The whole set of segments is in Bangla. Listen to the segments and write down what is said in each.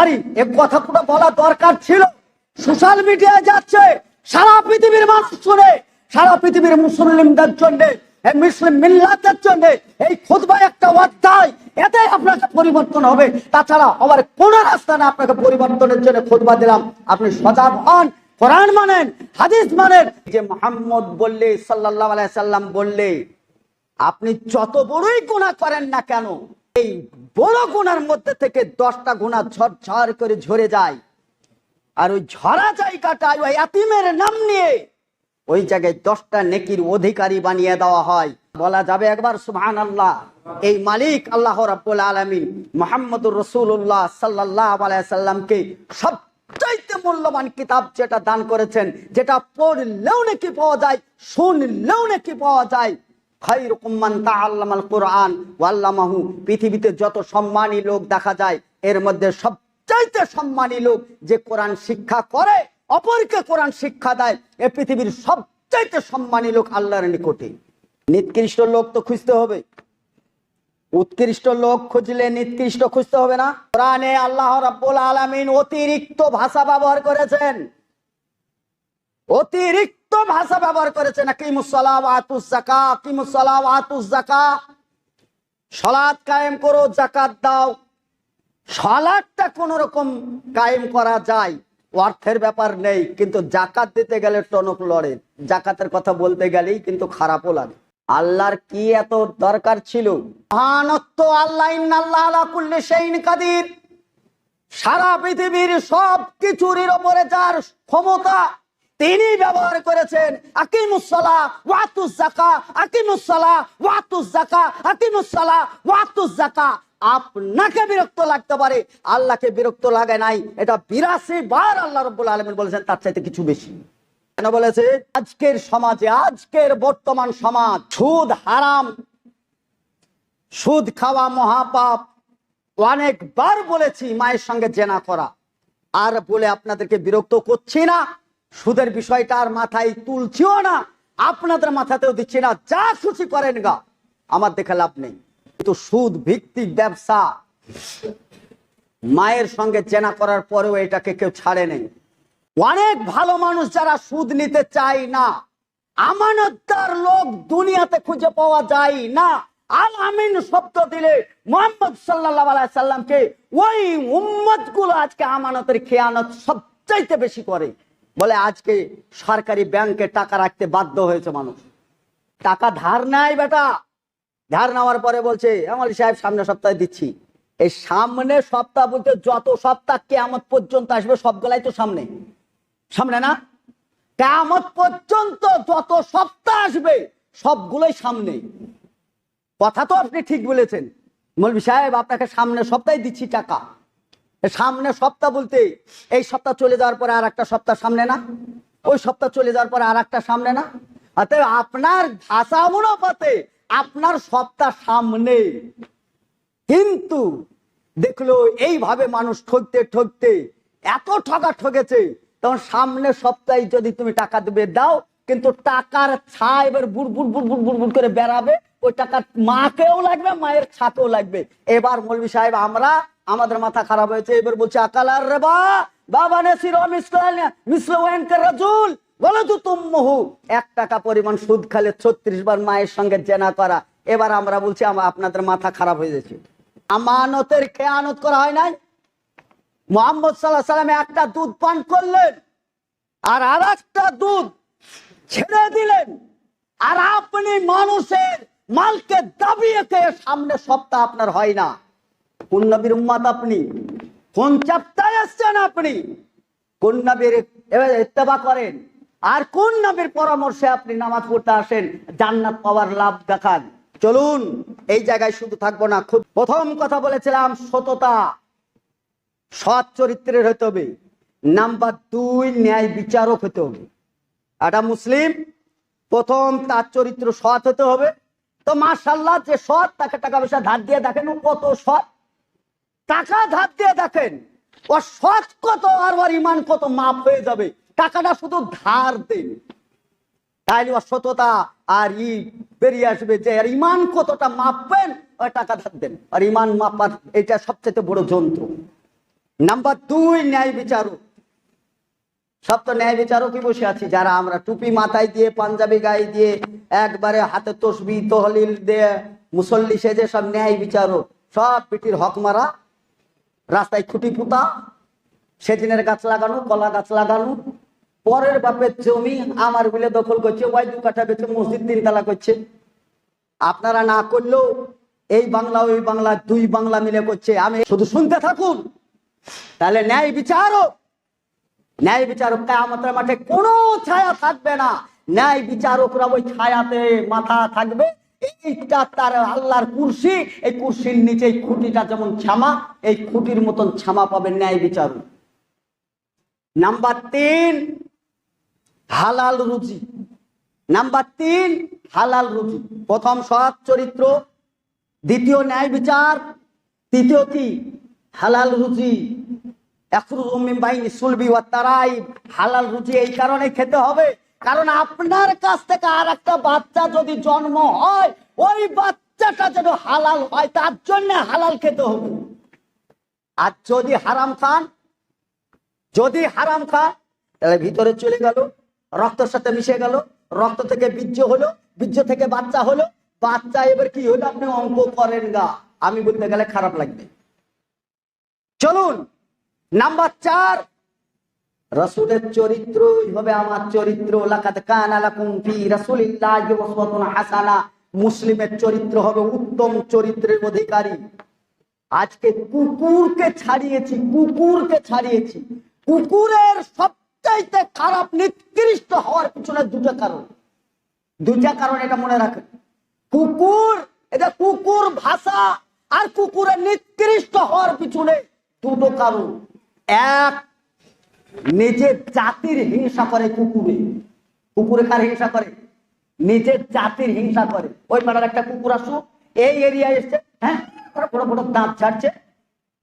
পারি এ কথাটা বলা দরকার ছিল। সোশ্যাল মিডিয়ায় যাচ্ছে, সারা পৃথিবীর মানুষ শুনে, সারা পৃথিবীর মুসলিমদের জন্য মুসলিম মিল্লাতের জন্য, এই খুতবা একটা অধ্যায়, এতে আপনাকে পরিবর্তন হবে। তাছাড়া আবার কোন রাস্তা না আপনাকে পরিবর্তনের জন্য খুতবা দিলাম। আপনি সজাগ হন, কোরআন মানেন, হাদিস মানেন। যে মোহাম্মদ বললে সাল্লাহ সাল্লাম বললে, আপনি যত বড়ই গুণা করেন না কেন এই বড় গুণার মধ্যে থেকে দশটা গুণা ঝরঝর করে ঝরে যায়। আর ওই ঝরা জায়গাটায় ওই এতিমের নাম নিয়ে ওই জায়গায় দশটা নেকির অধিকারী বানিয়ে দেওয়া হয়। বলা যাবে একবার সুবহান আল্লাহ এই মালিক আল্লাহ রাব্বুল আলামিন মোহাম্মদুর রসুল্লাহ সাল্লাহ সাল্লামকে সবচাইতে মূল্যবান কিতাব যেটা দান করেছেন, যেটা পড়লেও নাকি পাওয়া যায়, শুনলেও নাকি পাওয়া যায় কুরআন ওয়াল্লামাহু পৃথিবীতে যত সম্মানী লোক দেখা যায়, এর মধ্যে সবচাইতে সম্মানী লোক যে কোরআন শিক্ষা করে, অপরকে কোরআন শিক্ষা দেয়, এ পৃথিবীর সবচাইতে সম্মানী লোক আল্লাহর নিকটে। নিকৃষ্ট লোক তো খুঁজতে হবে। উৎকৃষ্ট লোক খুঁজলে নিকৃষ্ট খুঁজতে হবে না। কোরআনে আল্লাহ রাব্বুল আলামিন অতিরিক্ত ভাষা ব্যবহার করেছেন। অতিরিক্ত ভাষা ব্যবহার করেছেন সলাৎ কায়েম করো, জাকাত দাও। সলাদটা কোন রকম কায়েম করা যায়, অর্থের ব্যাপার নেই, কিন্তু জাকাত দিতে গেলে টনক লড়ে। জাকাতের কথা বলতে গেলেই কিন্তু খারাপও লাগে। আল্লাহর কি এত দরকার ছিল? আল্লাহ সারা পৃথিবীর সব কিছুর ওপরে যার ক্ষমতা তিনি ব্যবহার করেছেন আপনাকে বিরক্ত লাগতে পারে, আল্লাহকে বিরক্ত লাগে নাই। এটা বিরাশি বার আল্লাহ রব্বুল আলমিন বলেছেন, তার চাইতে কিছু বেশি। কেন বলেছে? আজকের সমাজে, আজকের বর্তমান সমাজ, সুদ হারাম। সুদ খাওয়া মহাপাপ। অনেকবার বলেছি, মায়ের সঙ্গে জেনা করা। আর বলে আপনাদেরকে বিরক্ত করছি না। সুদের বিষয়টা আর মাথায় তুলছিও না, আপনাদের মাথাতেও দিচ্ছি না, যা খুশি করেন গা, আমার দেখে লাভ নেই। কিন্তু সুদ ভিত্তিক ব্যবসা, মায়ের সঙ্গে চেনা করার পরেও এটাকে কেউ ছাড়ে নেই। অনেক ভালো মানুষ যারা সুদ নিতে চায় না, আমানতদার লোক দুনিয়াতে খুঁজে পাওয়া যায় না। আল আমিন শব্দ দিলে মোহাম্মদ সাল্লাহ ওই উম্মতগুলো আজকে আমানতের খেয়ানত সবচাইতে বেশি করে। বলে, আজকে সরকারি ব্যাংকে টাকা রাখতে বাধ্য হয়েছে মানুষ। টাকা ধার নেয় বেটা। ধার নেওয়ার পরে বলছে আমার সাহেব সামনে সপ্তাহে দিচ্ছি। এই সামনে সপ্তাহ বলতে যত সপ্তাহ কেয়ামত পর্যন্ত আসবে, সবগুলাই তো সামনে। সামনে না? কেয়ামত পর্যন্ত যত সপ্তাহ আসবে, সবগুলোই সামনে। কথা তো আপনি ঠিক বলেছেন। মৌলবী সাহেব, আপনাকে সামনে সপ্তাহে দিচ্ছি টাকা। সামনে সপ্তাহ বলতে, এই সপ্তাহ চলে যাওয়ার পরে আর একটা সপ্তাহ সামনে না। ওই সপ্তাহ চলে যাওয়ার পরে আর একটা সামনে না। অতএব আপনার ভাষা অনুপাতে আপনার সপ্তাহ সামনে। কিন্তু দেখল এইভাবে মানুষ ঠকতে ঠকতে এত ঠকা ঠকেছে তখন সামনে সপ্তাহে যদি তুমি টাকা দেবে, দাও। কিন্তু টাকার ছা এবার বুড় বুড় বুড় বুড় বুড় করে বেড়াবে। ওই টাকা মাকেও লাগবে, মায়ের ছাকেও লাগবে। এবার মৌলবী সাহেব, আমরা আমাদের মাথা খারাপ হয়েছে, এবার বলছে আকালার রে বা বাবা রাজুল, বলো তো তুমহু এক টাকা পরিমাণ সুদ খালে ছত্রিশ বার মায়ের সঙ্গে জেনা করা। এবার আমরা বলছি আপনাদের মাথা খারাপ হয়ে গেছে আমানতের খেয়ানত করা হয় নাই। মোহাম্মদ সাল্লাহ সাল্লামে একটা দুধ পান করলেন, আর আর একটা দুধ ছেড়ে দিলেন। আর আপনি মানুষের মালকে দাবিয়ে সামনে সপ্তাহ আপনার হয় না। কোন নবীর উম্মাদ আপনি? কোন চাপ্তায় আসছেন আপনি? কোন নবীর ইত্তেবা করেন? আর কোন নবীর পরামর্শে আপনি নামাজ পড়তে আসেন? জান্নাত পাওয়ার লাভ দেখান। চলুন, এই জায়গায় শুধু থাকব না, খুব প্রথম কথা বলেছিলাম, সততা। সৎ চরিত্রের হতে হবে। নাম্বার দুই, ন্যায় বিচারক হতে হবে। একটা মুসলিম, প্রথম তার চরিত্র সৎ হতে হবে। তো মাশাল্লাহ যে সৎ, তাকে টাকা পয়সা ধার দিয়ে দেখেন কত সৎ। টাকা ধার দিয়ে দেখেন ও সৎ কত আর ওর ইমান কত মাপ হয়ে যাবে। টাকাটা শুধু ধার দেন। তাইলে ওর সততা আর ই বেরিয়ে আসবে যে, আর ইমান কতটা মাপবেন ওই টাকা ধার দেন। আর ইমান মাপার এটা সবচেয়ে বড় যন্ত্র। নাম্বার দুই, ন্যায় বিচারক। সব তো ন্যায় বিচারকই বসে আছি। যারা আমরা টুপি মাথায় দিয়ে, পাঞ্জাবি গায়ে দিয়ে, একবারে হাতে তসবি, তহলিল দিয়ে, মুসল্লি সেজে সব ন্যায় বিচারক। সব পিটির হক মারা রাস্তায় খুঁটি পুঁতা, সেদিনের গাছ লাগানো, কলা গাছ লাগানো, পরের বাপের জমি আমার বলে দখল করছে ওই দু কাঠা বেঁচে মসজিদ তিনতলা করছে। আপনারা না করলেও এই বাংলা, ওই বাংলা, দুই বাংলা মিলে করছে। আমি শুধু শুনতে থাকুন। তাহলে ন্যায় বিচারক ন্যায় বিচারক কায়ামতের মাঠে কোনো ছায়া থাকবে না। ন্যায় বিচারকরা ওই ছায়াতে মাথা থাকবে। এইটা তার আল্লাহর কুর্সি, এই কুর্সির নিচে এই খুঁটিটা যেমন ছামা, এই খুঁটির মতন ছামা পাবে ন্যায় বিচারক নাম্বার তিন, হালাল রুজি। নাম্বার তিন, হালাল রুজি। প্রথম সৎ চরিত্র, দ্বিতীয় ন্যায় বিচার, তৃতীয় কি? হালাল রুজি। হালাল রুজি এই কারণে খেতে হবে। কারণ আপনার কাছ থেকে আর একটা বাচ্চা যদি জন্ম হয়, ওই বাচ্চাটা যেন হালাল হয়, তার জন্য হালাল খেতে হবে। আর যদি হারাম খান, যদি হারাম খান, তাহলে ভিতরে চলে গেল, রক্তের সাথে মিশে গেল, রক্ত থেকে বীর্য হলো, বীর্য থেকে বাচ্চা হলো, বাচ্চা এবার কি হলো? আপনি অঙ্ক করেন গা। আমি বলতে গেলে খারাপ লাগবে। চলুন, নাম্বার চার রসুলের চরিত্র হবে আমার চরিত্র। হাসানা। মুসলিমের চরিত্র হবে উত্তম চরিত্রের অধিকারী। আজকে কুকুরকে ছাড়িয়েছি কুকুরকে ছাড়িয়েছি। কুকুরের সবচাইতে খারাপ নিকৃষ্ট হওয়ার পিছনে দুটো কারণ। দুইটা কারণ এটা মনে রাখেন। কুকুর, এটা কুকুর ভাষা আর কুকুরের নিকৃষ্ট হওয়ার পিছনে দুটো কারণ। এক নিজের জাতির হিংসা করে কুকুরে। কুকুরে কার হিংসা করে? নিজের জাতির হিংসা করে। ওই পাড়ার একটা কুকুর আসু এই এরিয়ায় এসছে হ্যাঁ? বড় বড় দাঁত ছাড়ছে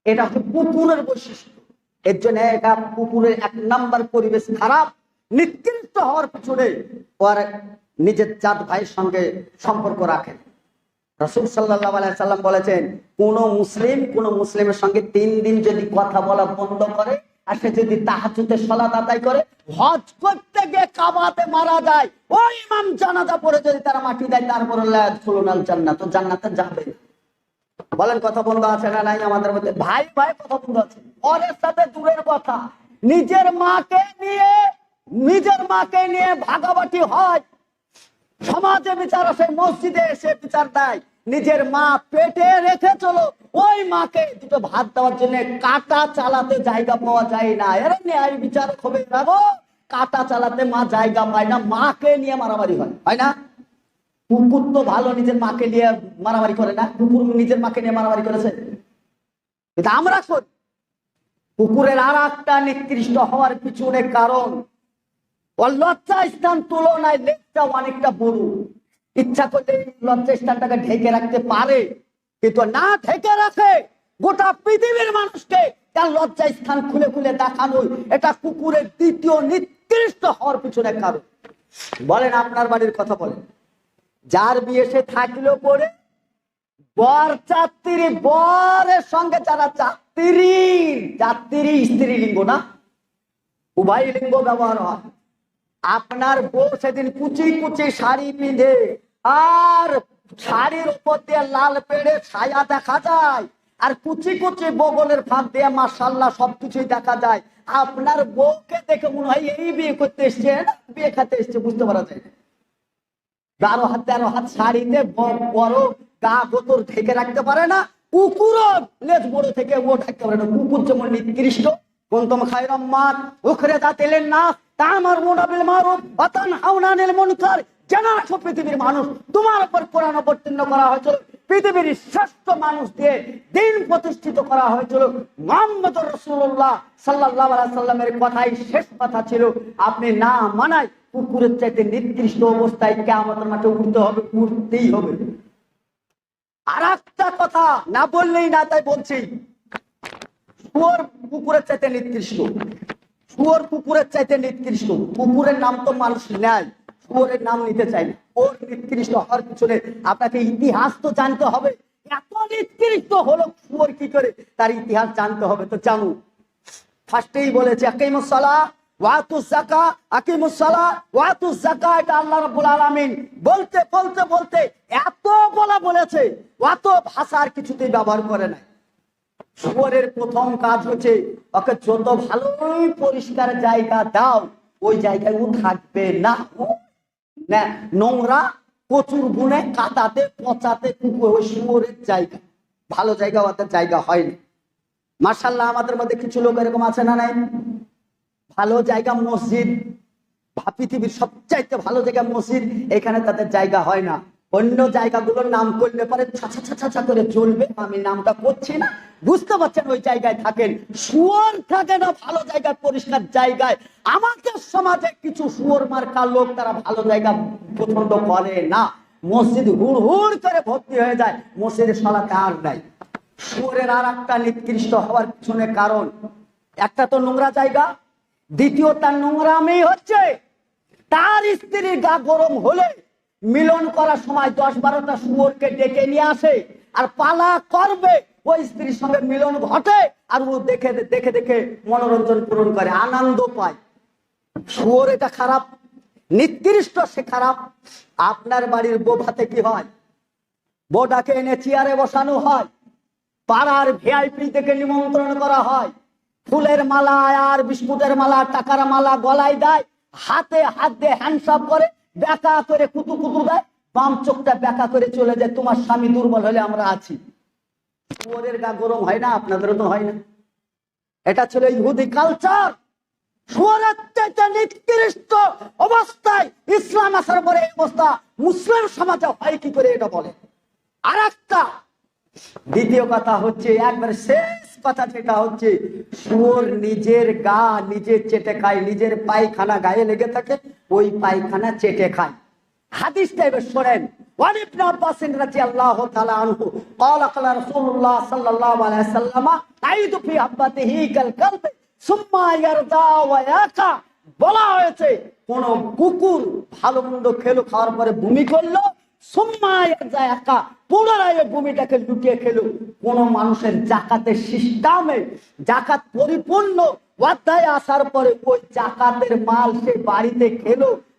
এটা হচ্ছে কুকুরের বৈশিষ্ট্য। এর জন্য এটা কুকুরের এক নাম্বার পরিবেশ খারাপ, নিকৃষ্ট হওয়ার পিছনে ওর নিজের জাত ভাইয়ের সঙ্গে সম্পর্ক রাখে। রসুল সাল্লাহ সাল্লাম বলেছেন, কোন মুসলিম, কোন মুসলিমের সঙ্গে তিন দিন যদি কথা বলা বন্ধ করে আর সে যদি তাহাজুতে সলাত আদায় করে, হজ করতে গিয়ে কাবাতে মারা যায়, ওই ইমাম জানাজা পরে যদি তারা মাটি দেয়, তারপর খুলুনাল জান্নাত জান্নাতে যাবে। বলেন, কথা বন্ধ আছে না নাই আমাদের মধ্যে? ভাই ভাই, কথা বন্ধ আছে। পরের সাথে দূরের কথা। নিজের মাকে নিয়ে, নিজের মাকে নিয়ে ভাগাবাটি হয়। সমাজে বিচার আসে, মসজিদে এসে বিচার দেয়। নিজের মা পেটে রেখে চলো। ওই মাকে দুটো ভাত দেওয়ার জন্য কাটা চালাতে জায়গা পাওয়া যায় না। এর ন্যায় বিচার হবে রাখো কাটা চালাতে মা জায়গা পায় না। মাকে নিয়ে মারামারি হয় হয় না? কুকুর তো ভালো নিজের মাকে নিয়ে মারামারি করে না। কুকুর নিজের মাকে নিয়ে মারামারি করেছে। কিন্তু আমরা করি। কুকুরের আর একটা নিকৃষ্ট হওয়ার পিছনে কারণ। লজ্জা স্থান তুলনায় লেকটা অনেকটা বড়। ইচ্ছা করলে এই লজ্জা স্থানটাকে ঢেকে রাখতে পারে, কিন্তু না ঢেকে রাখে গোটা পৃথিবীর মানুষকে। তার লজ্জা স্থান খুলে খুলে দেখানো এটা কুকুরের দ্বিতীয় নিকৃষ্ট হওয়ার পিছনে কারণ। বলেন, আপনার বাড়ির কথা বলেন। যার বিয়ে সে থাকল পরে বর যাত্রী বরের সঙ্গে যারা যাত্রী যাত্রী লিঙ্গ না, উভয় লিঙ্গ ব্যবহার হয়। আপনার বউ সেদিন কুচি কুচি শাড়ি পিঁধে আর শাড়ির উপর দিয়ে লাল পেড়ে ছায়া দেখা যায়। আর কুচি কুচি বগলের ফাঁক দিয়ে মাসাল্লাহ সবকিছুই দেখা যায়। আপনার বউকে দেখে মনে হয় এই বিয়ে করতে এসছে বিয়ে খাতে এসছে বুঝতে পারা যায় বারো হাত, তেরো হাত শাড়িতে বড়, গা গোতর ঢেকে রাখতে পারে না কুকুরও লেজ বড় থেকে ও ঢাকতে পারে না। কুকুর যেমন নিকৃষ্ট কুন্তম খায়রাম মাত, উখরে দাঁতেলেন না তা আমার মোনাবিল মারুফ অতান হাউনানিল মুনকার জানা রাখো পৃথিবীর মানুষ? তোমার উপর কোরআন অবতীর্ণ করা হয়েছিল। পৃথিবীর শ্রেষ্ঠ মানুষ দিয়ে দিন প্রতিষ্ঠিত করা হয়েছিল। মোহাম্মদ রসুল্লাহ সাল্লাহ সাল্লামের কথাই শেষ কথা ছিল। আপনি না মানায় কুকুরের চাইতে নির্দিষ্ট অবস্থায় কেমন মাঠে উঠতে হবে, উঠতেই হবে। আর একটা কথা না বললেই না, তাই বলছি। শুয়োর কুকুরের চাইতে নির্দিষ্ট শুয়োর কুকুরের চাইতে নির্দিষ্ট কুকুরের নাম তো মানুষ নেয়। শুয়োরের নাম নিতে চাই ওর নির্দিষ্ট হওয়ার পিছনে আপনাকে ইতিহাস তো জানতে হবে। এত নির্দিষ্ট হলো শুয়োর কি করে? তার ইতিহাস জানতে হবে। তো জানুন। ফার্স্টেই বলেছে এত বলা বলেছে। অত ভাষার কিছুতেই ব্যবহার করে প্রথম কাজ হচ্ছে, ওকে যত ভালোই পরিষ্কার জায়গা দাও, ওই জায়গায় ও থাকবে না। নোংরা প্রচুর গুণে কাটাতে পচাতে, কুকুর ওই জায়গা। ভালো জায়গা ওদের জায়গা হয়নি। মার্শাল্লাহ আমাদের মধ্যে কিছু লোক এরকম আছে না নাই? ভালো জায়গা মসজিদ পৃথিবীর সবচাইতে ভালো জায়গা মসজিদ, এখানে তাদের জায়গা হয় না। অন্য জায়গাগুলোর নাম করলে পরে ছাছা ছাছা করে চলবে। আমি নামটা করছি না। বুঝতে পারছেন ওই জায়গায় থাকেন? শুয়োর থাকে না ভালো জায়গায়, পরিষ্কার জায়গায়। আমাদের সমাজে কিছু শুয়োর মার্কা লোক তারা ভালো জায়গা পছন্দ করে না। মসজিদ হুড় হুড় করে ভর্তি হয়ে যায়। মসজিদের সলাতে আর নাই। শুয়োরের আর একটা নিকৃষ্ট হওয়ার পিছনে কারণ, একটা তো নোংরা জায়গা দ্বিতীয় তার নোংরামি হচ্ছে, তার স্ত্রীর গা গরম হলে মিলন করার সময় দশ বারোটা শুয়োরকে ডেকে নিয়ে আসে আর পালা করবে। ওই স্ত্রীর সঙ্গে মিলন ঘটে আর ও দেখে দেখে দেখে মনোরঞ্জন পূরণ করে, আনন্দ পায়। শুয়োর এটা খারাপ, নিকৃষ্ট সে খারাপ। আপনার বাড়ির বোভাতে কি হয়? বউটাকে এনে চেয়ারে বসানো হয়, পাড়ার ভিআইপি থেকে নিমন্ত্রণ করা হয়। ফুলের মালা আর বিস্কুটের মালা, টাকার মালা গলায় দেয়, হাতে হাত দিয়ে হ্যান্ডসাপ করে বেকা করে কুতু কুতু দেয়, বাম চোখটা ব্যাকা করে চলে যায়, তোমার স্বামী দুর্বল হলে আমরা আছি। শুয়োরের গা গরম হয় না, আপনাদেরও তো হয় না। এটা ছিল ইহুদি কালচার নিকৃষ্ট অবস্থায় ইসলাম আসার পরে এই অবস্থা মুসলিম সমাজে হয় কি করে এটা বলে? আর দ্বিতীয় কথা হচ্ছে, একবার শেষ কথা যেটা হচ্ছে শুয়োর নিজের গা নিজে চেটে খায় নিজের পায়খানা গায়ে লেগে থাকে ওই পায়খানা চেটে খায় হাদিস টাইপের শোনেন وعن ابن عباس رضي الله تعالى عنه قال قال رسول الله صلى الله عليه وسلم عيد في حبته كالكلب ثم يرضى ويقع বলা হয়েছে কোন কুকুর ভালো মন্দ খেলো খাওয়ার পরে বমি করলো সুম্মায় যায় একা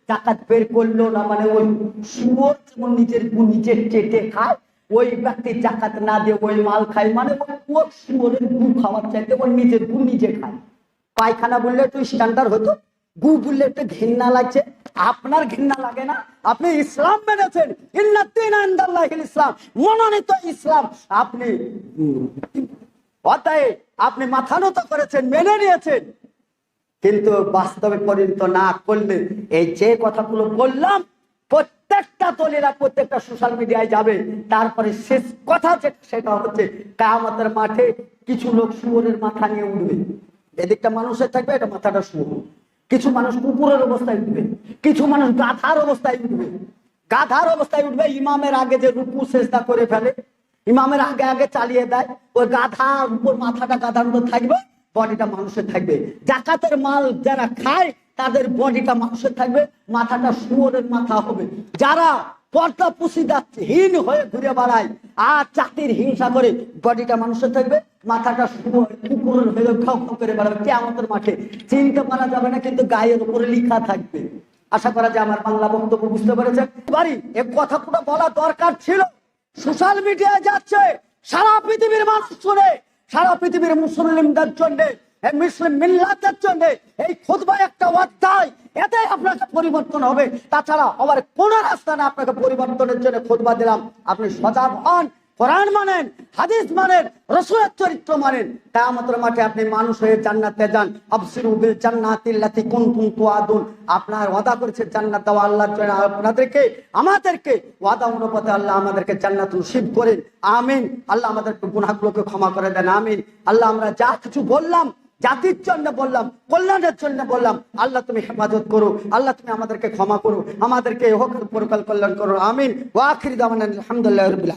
জাকাত বের করল না মানে ওই শুয়োর নিজের চেটে খায়, ওই ব্যক্তি জাকাত না দিয়ে ওই মাল খায় মানে ওর শুয়োরের গু খাওয়ার চাইতে ওর নিজের গু নিজে খায়। পায়খানা বললে একটু স্ট্যান্ডার্ড হতো। গু বললে ঘৃণা লাগছে। আপনার ঘৃণা লাগে না? আপনি ইসলাম মেনেছেন। ইসলাম। মনোনীত ইসলাম। আপনি অতএব আপনি মাথা নত করেছেন, মেনে নিয়েছেন। কিন্তু বাস্তবে পরিণত না করলে এই যে কথাগুলো বললাম, প্রত্যেকটা দলেরা প্রত্যেকটা সোশ্যাল মিডিয়ায় যাবে। তারপরে শেষ কথা যেটা সেটা হচ্ছে কায়ামতের মাঠে কিছু লোক শুয়োরের মাথা নিয়ে উঠবে। এদিকটা মানুষের থাকবে, এটা মাথাটা শুয়োর। কিছু মানুষ কুকুরের অবস্থায় উঠবে, কিছু মানুষ গাধার অবস্থায় উঠবে। গাধার অবস্থায় উঠবে, ইমামের আগে যে রুকু চেষ্টা করে ফেলে, ইমামের আগে আগে চালিয়ে দেয়, ওই গাধার উপর মাথাটা গাধার উপর থাকবে, বডিটা মানুষের থাকবে। জাকাতের মাল যারা খায়, তাদের বডিটা মানুষের থাকবে, মাথাটা শুয়োরের মাথা হবে। যারা পর্দা পুষিদাহীন হয়ে ঘুরে বেড়ায়। আর চাকরির হিংসা করে বডিটা মানুষের থাকবে, মাথাটা কুকুরের হয়ে করে আমাদের মাঠে। চিনতে পারা যাবে না, কিন্তু গায়ের উপরে লেখা থাকবে। আশা করা যায় আমার বাংলা বক্তব্য বুঝতে পেরেছেন। বাড়ি এ কথাটা বলা দরকার ছিল। সোশ্যাল মিডিয়ায় যাচ্ছে, সারা পৃথিবীর মানুষ শুনে, সারা পৃথিবীর মুসলিমদের জন্য মুসলিম মিল্লাতের জন্য এই খুদবা একটা অধ্যায় আপনাকে পরিবর্তন হবে। তাছাড়া আবার কোন রাস্তা আপনাকে পরিবর্তনের জন্য খুদবা দিলাম। আপনি সজাগ হন, কোরআন মানেন, হাদিস মানেন, রসুলের চরিত্র মানেন। কায়ামতের মাঠে আপনি মানুষ হয়ে জান্নাতে যান। আবসিরু জান্নাতিল্লাতি কুনতুম তুআদুন। আপনার ওয়াদা করেছে জান্নাত জন্য। আপনাদেরকে, আমাদেরকে ওয়াদা অনুপাতে আল্লাহ আমাদেরকে জান্নাত নসিব করেন। আমিন। আল্লাহ আমাদেরকে গুনাহগুলোকে ক্ষমা করে দেন। আমিন। আল্লাহ আমরা যা কিছু বললাম জাতির জন্য বললাম, কল্যাণের জন্য বললাম, আল্লাহ তুমি হেফাজত করো, আল্লাহ তুমি আমাদেরকে ক্ষমা করো, আমাদেরকে হোক পরকাল কল্যাণ করো, আমিন। ওয়াখির দামান আলহামদুলিল্লাহ রবিল